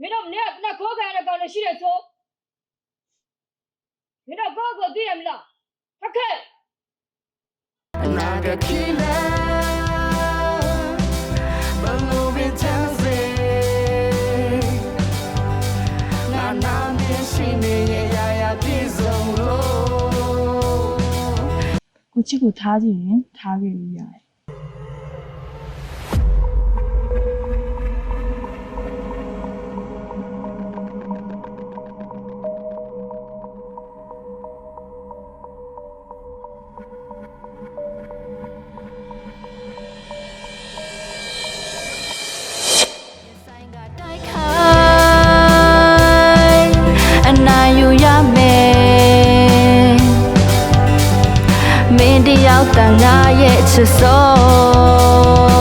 မင်းကလက်ခေါ်ခံရတဲ့ကောင်လည်းရှိတယ်ဆိုမင်းတော့ကိုယ့်ကိုယ်သိရမလားဟုတ်ကဲ့နာကခိလာဘလို့ဘင်ချမ်းစေနာနာမင်းရှိနေရရရပြည့်စုံလို့ကိုချစ်ကိုထားကြည့်ရင်ထားခဲ့လို့ရတယ် မင်းတယောက်တန်ငါရဲ့ချစ်စော